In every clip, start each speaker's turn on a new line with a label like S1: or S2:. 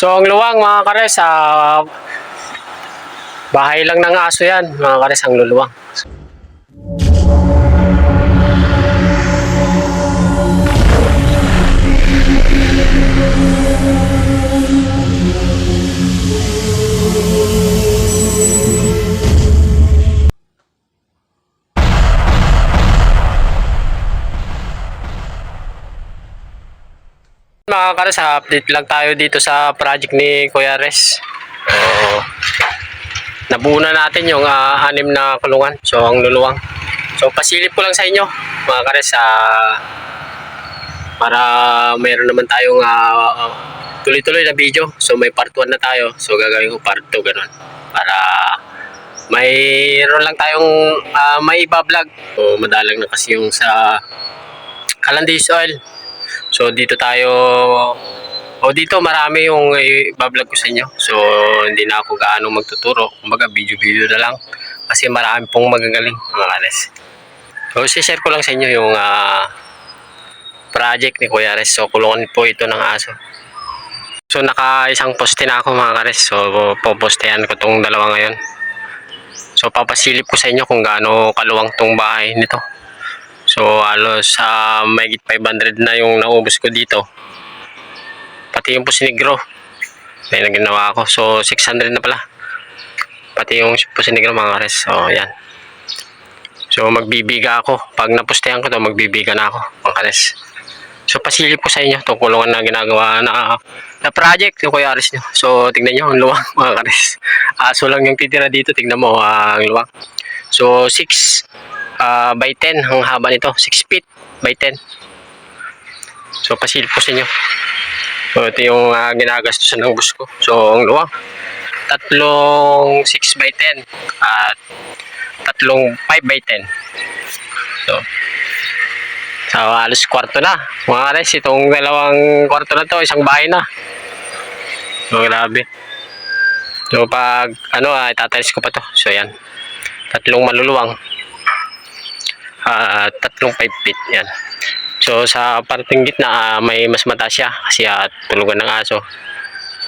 S1: So ang luwang mga kares, ah, bahay lang ng aso yan mga kares ang luluwang. Mga kares, update lang tayo dito sa project ni Kuya Res. So, nabuo na natin yung ah, anim na kulungan. So, ang luluwang. So, pasilip ko lang sa inyo, mga kares, ah, para mayroon naman tayong ah, tuloy-tuloy na video. So, may part 1 na tayo. So, gagawin ko part 2, ganun. Para mayroon lang tayong ah, may iba-vlog. So, madalang na kasi yung sa Calandis Oil. So dito tayo o dito marami yung i-vlog ko sa inyo. So hindi na ako gaano magtuturo. Kumbaga video-video na lang kasi marami pong magagaling mga kares. So share ko lang sa inyo yung ah, project ni Kuya Res. So kulungan po ito ng aso. So naka isang poste na ako mga kares. So popostehan ko tong dalawa ngayon. So papasilip ko sa inyo kung gaano kaluwang tong bahay nito. So halos sa may 500 na yung naubos ko dito. Pati yung pusinigro. Na ginawa ako. So 600 na pala. Pati yung pusinigro mga kares. So yan. So magbibiga ako. Pag napustehan ko to magbibiga na ako mga kares. So pasilip ko sa inyo itong kulungan na ginagawa na na project yung Kuya Aris nyo. So tingnan nyo ang luwang mga kares. Aso lang yung titira dito. Tingnan mo ah, ang luwang. So 6 ah, by 10 ang haba nito. 6 feet by 10 so sa inyo so ito yung uh, ginagastusan ng bus ko. So ang luwang. Tatlong 6 by 10 at tatlong 5 by 10 so so alos kwarto na. Mga res itong dalawang kwarto na to isang bahay na. So grabe. So pag ano uh, itatiles ko pa to. So yan. Tatlong maluluwang ah tatlong 5 feet yan. So sa parting gitna ah, may mas mataas siya kasi ah, tulugan ng aso.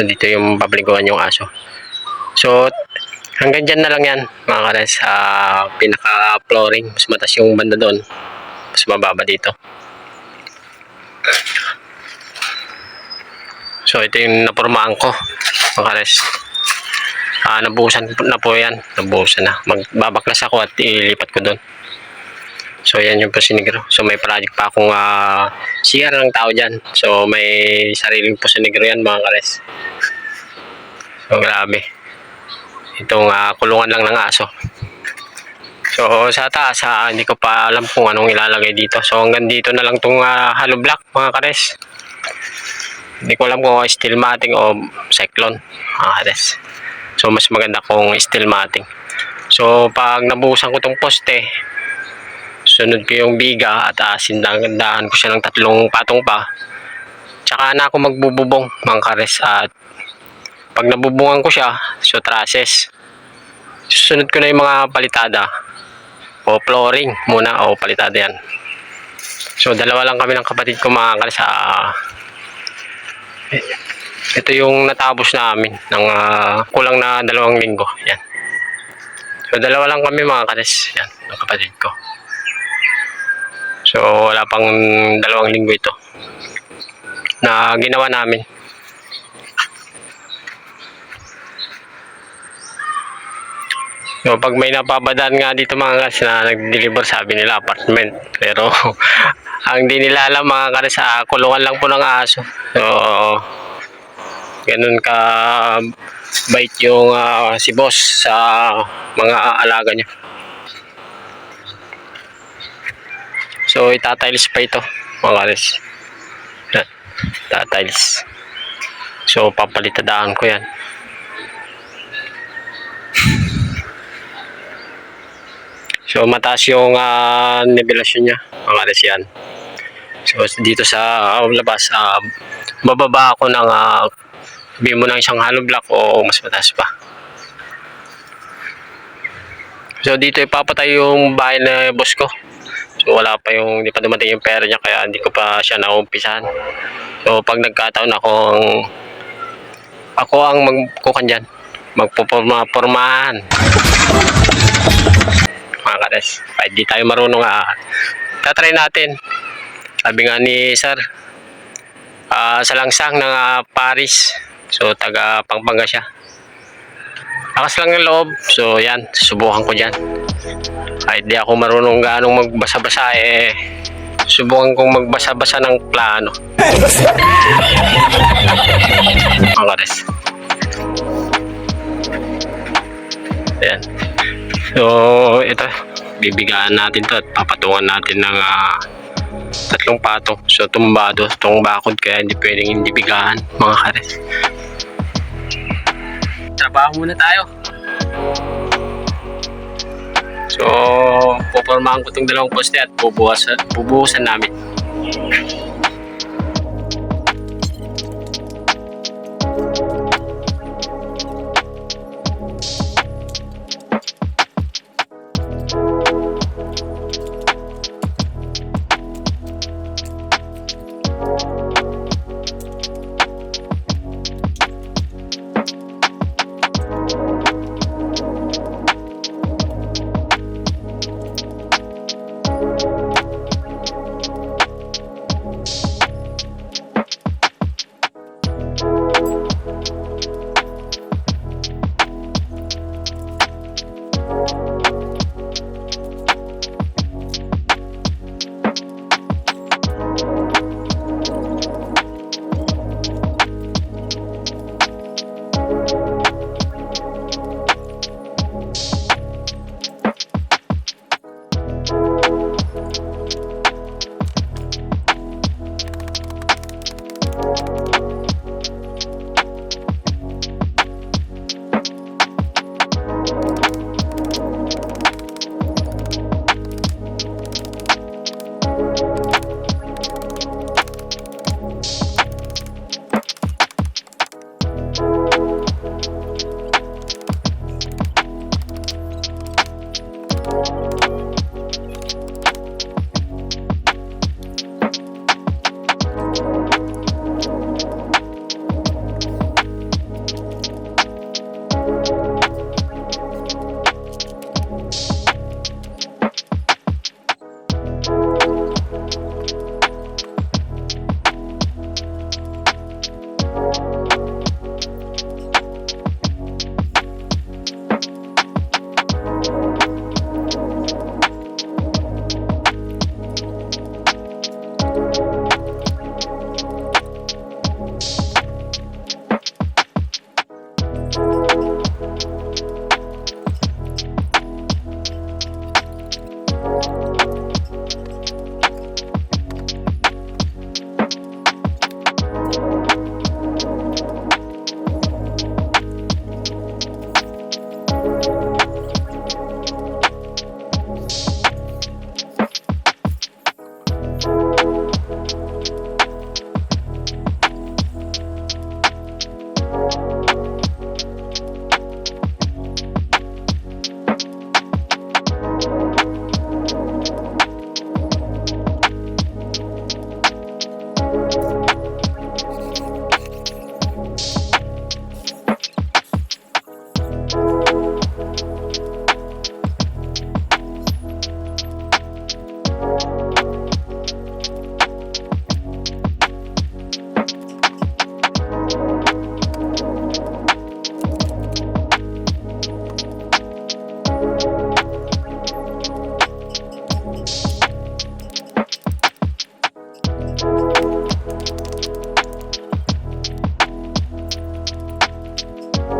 S1: Nandito yung pabliguan yung aso. So hanggang dyan na lang yan mga kares. Sa pinaka flooring mas mataas yung banda doon. Mas mababa dito. So ito yung napormahan ko mga kares. Ah nabuhusan na po yan. Nabuhusan na. Magbabaklas ako at ilipat ko doon So yan yung Pusinigro. So may project pa akong uh, CR ng tao dyan. So may sariling Pusinigro yan mga kares. So grabe. Itong ah, kulungan lang ng aso. So sa taas ah, hindi ko pa alam kung anong ilalagay dito. So hanggang dito na lang itong uh, hollow block mga kares. Hindi ko alam kung steel matting o cyclone mga kares. So mas maganda kung steel matting. So pag nabuhusan ko tong poste, sunod ko yung biga at asin dahan ko siya ng tatlong patong pa. Tsaka na ako magbububong mga kares at pag nabubungan ko siya so trusses susunod ko na yung mga palitada. O flooring muna o palitada yan. So dalawa lang kami ng kapatid ko mga kares ito yung natapos namin ng ah, kulang na dalawang linggo. Yan. So dalawa lang kami mga kares yan ng kapatid ko So wala pang dalawang linggo ito na ginawa namin. So pag may napabadaan nga dito mga kas na nag-deliver sabi nila apartment. Pero ang di nila alam mga kas sa kulungan lang po ng aso. So ganun ka bait yung ah, si boss sa mga alaga niya. So, itatiles pa ito, mga kares. Yan. So, papalitadaan ko yan. So, mataas yung uh, nivelasyon niya, mga kares yan. So, dito sa uh, labas, uh, bababa ako ng uh, sabihin mo ng isang hollow block o mas mataas pa. So, dito ipapatay yung bahay na boss ko. So wala pa yung, hindi pa dumating yung pera niya kaya hindi ko pa siya naumpisahan. So pag nagkataon akong ako ang magkukan dyan. Magpuporma-pormahan. Mga kares, kahit di tayo marunong ah, tatry natin. Sabi nga ni Sir, ah, sa langsang ng ah, Paris. So, taga Pampanga siya. Lakas lang ng loob. So, yan. Subukan ko dyan. Kahit di ako marunong gaanong magbasa-basa eh. Subukan kong magbasa-basa ng plano. Mga kares. Ayan. So, ito. Bibigaan natin to at papatungan natin ng ah, tatlong patong. So, tumbado. Itong bakod kaya hindi pwedeng hindi bigaan, mga kares. Trabaho muna tayo. So, pupormahan ko itong dalawang poste at bubuhasan, bubuhusan namin.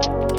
S1: Thank you.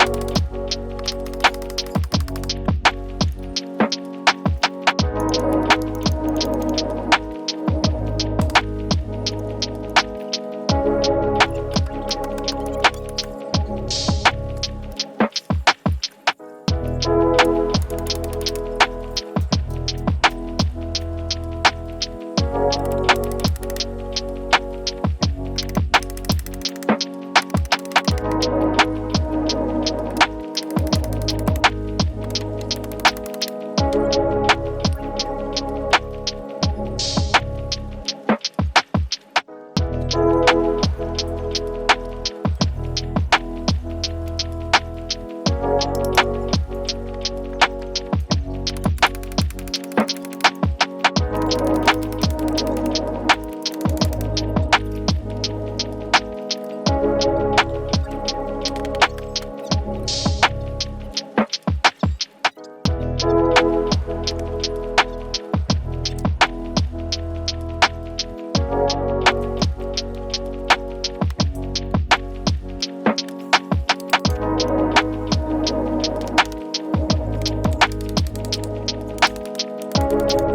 S1: thank you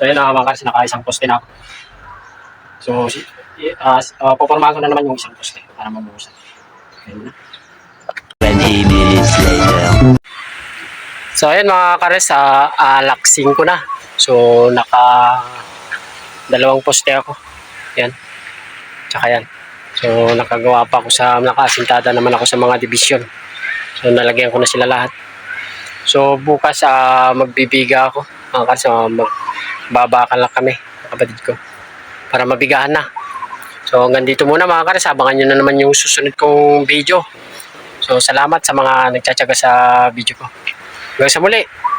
S1: So yun mga kares, naka-isang poste na ako. So, uh, uh, pupormahan ko na naman yung isang poste para mabuhusan. Ayun na.
S2: 20 minutes later.
S1: So ayun mga kares, uh, alaksing ko na. So naka dalawang poste ako. Yan. Tsaka yan. So nakagawa pa ako sa, nakasintada naman ako sa mga division. So nalagyan ko na sila lahat. So bukas uh, magbibiga ako. Mga kares, uh, magbabakan lang kami, kapatid ko. Para mabigahan na. So hanggang dito muna mga kares, abangan nyo na naman yung susunod kong video. So salamat sa mga nagtsatsaga sa video ko. Hanggang sa muli.